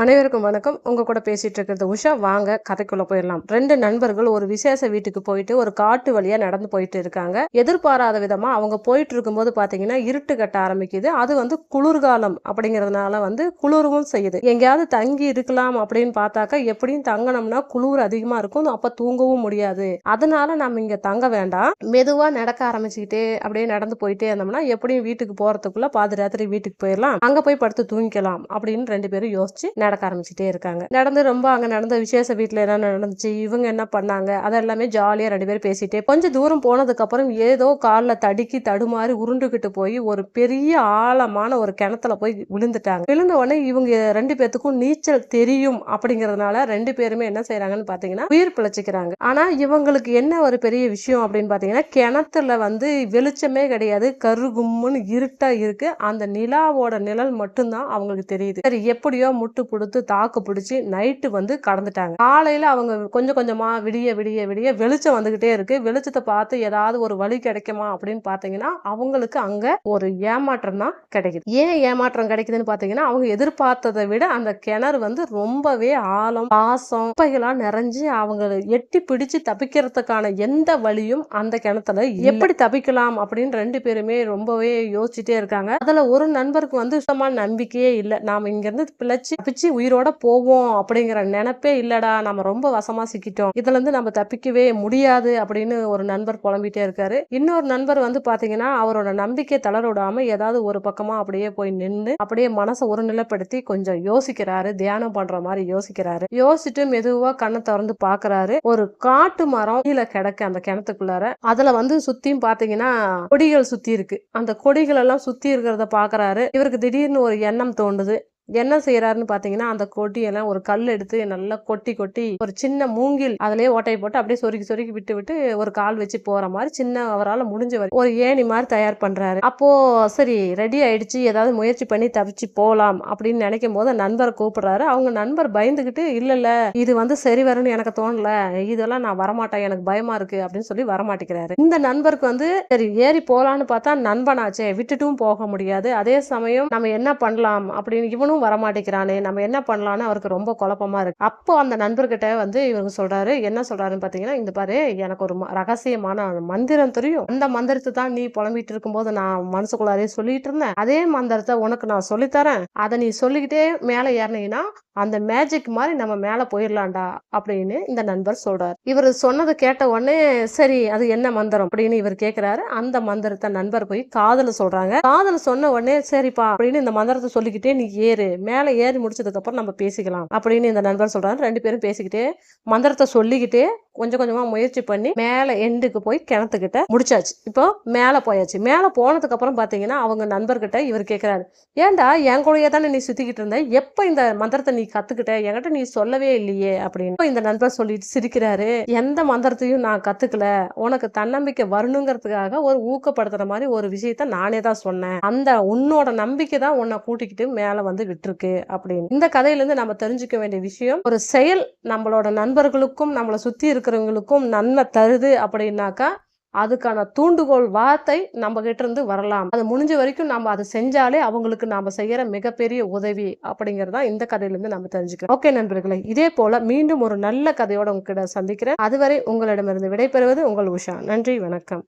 அனைவருக்கும் வணக்கம். உங்கள் கூட பேசிகிட்டு இருக்கிறது உஷா. வாங்க கதைக்குள்ளே போயிடலாம். ரெண்டு நண்பர்கள் ஒரு விசேஷ வீட்டுக்கு போயிட்டு ஒரு காட்டு வழியாக நடந்து போயிட்டு இருக்காங்க. எதிர்பாராத விதமாக அவங்க போயிட்டு இருக்கும்போது பார்த்தீங்கன்னா இருட்டு கட்ட ஆரம்பிக்குது. அது வந்து குளிர்காலம் அப்படிங்கிறதுனால வந்து குளிரவும் செய்யுது. எங்கேயாவது தங்கி இருக்கலாம் அப்படின்னு பார்த்தாக்கா எப்படியும் தங்கணும்னா குளிர் அதிகமாக இருக்கும். அப்போ தூங்கவும் முடியாது. அதனால நம்ம இங்கே தங்க வேண்டாம். மெதுவாக நடக்க ஆரம்பிச்சுக்கிட்டே அப்படியே நடந்து போயிட்டே இருந்தோம்னா எப்படியும் வீட்டுக்கு போகிறதுக்குள்ளே பாதி ராத்திரி வீட்டுக்கு போயிடலாம். அங்கே போய் படுத்து தூங்கிக்கலாம் அப்படின்னு ரெண்டு பேரும் யோசிச்சு நடக்க ஆரம்பிச்சுட்டே இருக்காங்க. நடந்து ரொம்ப அங்க நடந்த விசேஷ வீட்டுல என்ன நடந்துச்சு இவங்க என்ன பண்ணாங்க அதெல்லாமே ஜாலியா ரெண்டு பேரும் பேசிட்டே கொஞ்சம் தூரம் போனதுக்கு அப்புறம் ஏதோ காலில் தடுக்கி தடுமாறி உருண்டுகிட்டு போய் ஒரு பெரிய ஆழமான ஒரு கிணத்துல போய் விழுந்துட்டாங்க. விழுந்த உடனே இவங்க ரெண்டு பேத்துக்கும் நீச்சல் தெரியும் அப்படிங்கறதுனால ரெண்டு பேருமே என்ன செய்யறாங்கன்னு பாத்தீங்கன்னா உயிர் பிழைச்சிக்கிறாங்க. ஆனா இவங்களுக்கு என்ன ஒரு பெரிய விஷயம் அப்படின்னு பாத்தீங்கன்னா கிணத்துல வந்து வெளிச்சமே கிடையாது கருகும்னு இருட்டா இருக்கு. அந்த நிலாவோட நிழல் மட்டும்தான் அவங்களுக்கு தெரியுது. சரி எப்படியோ முட்டு கொடுத்து தாக்கு பிடிச்சி நைட்டு வந்து கடந்துட்டாங்க. காலையில அவங்க கொஞ்சம் கொஞ்சமா விடிய விடிய விடிய வெளிச்சம் வந்துகிட்டே இருக்கு. வெளிச்சத்தை பார்த்து ஏதாவது ஒரு வழி கிடைக்குமா அப்படின்னு பாத்தீங்கன்னா அவங்களுக்கு அங்க ஒரு ஏமாற்றம் தான் கிடைக்குது. ஏன் ஏமாற்றம் கிடைக்குதுன்னு பாத்தீங்கன்னா அவங்க எதிர்பார்த்ததை விட அந்த கிணறு வந்து ரொம்பவே ஆழம் பாசம் குப்பைகளா நிறைஞ்சு அவங்க எட்டி பிடிச்சு தப்பிக்கிறதுக்கான எந்த வழியும் அந்த கிணத்துல எப்படி தப்பிக்கலாம் அப்படின்னு ரெண்டு பேருமே ரொம்பவே யோசிச்சுட்டே இருக்காங்க. அதுல ஒரு நண்பருக்கு வந்து சுத்தமான நம்பிக்கையே இல்லை. நாம இங்க இருந்து பிழைச்சு தப்பிச்சு உயிரோட போவோம் அப்படிங்கிற நினைப்பே இல்லடா. நம்ம ரொம்ப வசமா சிக்கிட்டோம். இதுல இருந்து நம்ம தப்பிக்கவே முடியாது அப்படின்னு ஒரு நண்பர் புலம்பிட்டே இருக்காரு. இன்னொரு நண்பர் வந்து பாத்தீங்கன்னா அவரோட நம்பிக்கை தளரவிடாம ஏதாவது ஒரு பக்கமா அப்படியே போய் நின்று அப்படியே மனசை ஒருநிலைப்படுத்தி கொஞ்சம் யோசிக்கிறாரு. தியானம் பண்ற மாதிரி யோசிக்கிறாரு. யோசிச்சுட்டு மெதுவா கண்ணை திறந்து பாக்குறாரு. ஒரு காட்டு மரம் கீழே கிடக்கு அந்த கிணத்துக்குள்ளார. அதுல வந்து சுத்தியும் பாத்தீங்கன்னா கொடிகள் சுத்தி இருக்கு. அந்த கொடிகள் எல்லாம் சுத்தி இருக்கிறத பாக்குறாரு. இவருக்கு திடீர்னு ஒரு எண்ணம் தோண்டுது என்ன செய்யறாருன்னு பாத்தீங்கன்னா அந்த கொட்டியெல்லாம் ஒரு கல் எடுத்து நல்லா கொட்டி கொட்டி ஒரு சின்ன மூங்கில் அதுலயே ஓட்டையை போட்டு அப்படியே சொருக்கி சொருக்கி விட்டு விட்டு ஒரு கால் வச்சு போற மாதிரி சின்ன அவரால் முடிஞ்ச வரை ஒரு ஏணி மாதிரி தயார் பண்றாரு. அப்போ சரி ரெடி ஆயிடுச்சு ஏதாவது முயற்சி பண்ணி தப்பிச்சு போகலாம் அப்படின்னு நினைக்கும் போது நண்பரை கூப்பிடுறாரு. அவங்க நண்பர் பயந்துகிட்டு இல்ல இல்ல இது வந்து சரி வரும்னு எனக்கு தோணல. இதெல்லாம் நான் வரமாட்டேன். எனக்கு பயமா இருக்கு. அப்படின்னு சொல்லி வரமாட்டேங்கிறாரு. இந்த நண்பருக்கு வந்து சரி ஏறி போலான்னு பார்த்தா நண்பனாச்சே. விட்டுட்டும் போக முடியாது. அதே சமயம் நம்ம என்ன பண்ணலாம்? அப்படின்னு இவனும் வரமாட்டேங்கிறானே நம்ம என்ன பண்ணலான்னு அவருக்கு ரொம்ப குழப்பமா இருக்கு. அப்போ அந்த நண்பர்கிட்ட வந்து இவங்க சொல்றாரு என்ன சொல்றாருன்னு பாத்தீங்கன்னா இந்த பாரு எனக்கு ஒரு ம- ரகசியமான மந்திரம் தெரியும். அந்த மந்திரத்தை தான் நீ புலம்பிட்டு இருக்கும்போது நான் மனசுக்குள்ளாரே சொல்லிட்டு இருந்தேன். அதே மந்திரத்தை உனக்கு நான் சொல்லித்தரேன். அதை நீ சொல்லிக்கிட்டே மேலே ஏறினீங்கன்னா அந்த மேஜிக் மாதிரி நம்ம மேல போயிடலாம்டா அப்படின்னு இந்த நண்பர் சொல்றாரு. இவர் சொன்னதை கேட்ட உடனே சரி அது என்ன மந்திரம்? அப்படின்னு இவர் கேக்குறாரு. அந்த மந்திரத்தை நண்பர் போய் காதல சொல்றாங்க. காதல சொன்ன உடனே சரிப்பா அப்படின்னு இந்த மந்திரத்தை சொல்லிக்கிட்டே நீ ஏறு. மேல ஏறி முடிச்சதுக்கப்புறம் நம்ம பேசிக்கலாம் அப்படின்னு இந்த நண்பர் சொல்கிறாரு ரெண்டு பேரும் பேசிக்கிட்டே மந்திரத்தை சொல்லிக்கிட்டே கொஞ்சம் கொஞ்சமாக முயற்சி பண்ணி மேலே எண்டுக்கு போய் கிணத்துக்கிட்ட முடிச்சாச்சு. இப்போ மேலே போயாச்சு. மேலே போனதுக்கப்புறம் பார்த்தீங்கன்னா அவங்க நண்பர்கிட்ட இவர் கேட்குறாரு ஏன்டா என் கூடயே தானே நீ சுத்திக்கிட்டு இருந்த? எப்போ இந்த மந்திரத்தை நீ கற்றுக்கிட்ட என்கிட்ட நீ சொல்லவே இல்லையே அப்படின்னு இந்த நண்பர் சொல்லிட்டு சிரிக்கிறாரு. எந்த மந்திரத்தையும் நான் கற்றுக்கல உனக்கு தன்னம்பிக்கை வரணுங்கிறதுக்காக ஒரு ஊக்கப்படுத்துகிற மாதிரி ஒரு விஷயத்த நானே தான் சொன்னேன். அந்த உன்னோட நம்பிக்கை தான் உன்னை கூட்டிக்கிட்டு மேலே வந்து விட்டுருக்கு அப்படின்னு. இந்த கதையிலேருந்து நம்ம தெரிஞ்சுக்க வேண்டிய விஷயம் ஒரு செயல் நம்மளோட நண்பர்களுக்கும் நம்மளை சுத்தி இருக்கிறவங்களுக்கும் நன்மை தருது அப்படின்னாக்கா அதுக்கான தூண்டுகோல் வார்த்தை நம்ம கிட்ட இருந்து வரலாம். அது முடிஞ்ச வரைக்கும் நம்ம அதை செஞ்சாலே அவங்களுக்கு நாம செய்யற மிகப்பெரிய உதவி அப்படிங்கறதா இந்த கதையிலிருந்து நம்ம தெரிஞ்சுக்கிறோம். ஓகே நண்பர்களே இதே போல மீண்டும் ஒரு நல்ல கதையோட உங்ககிட்ட சந்திக்கிறேன். அதுவரை உங்களிடமிருந்து விடைபெறுவது உங்கள் உஷா. நன்றி வணக்கம்.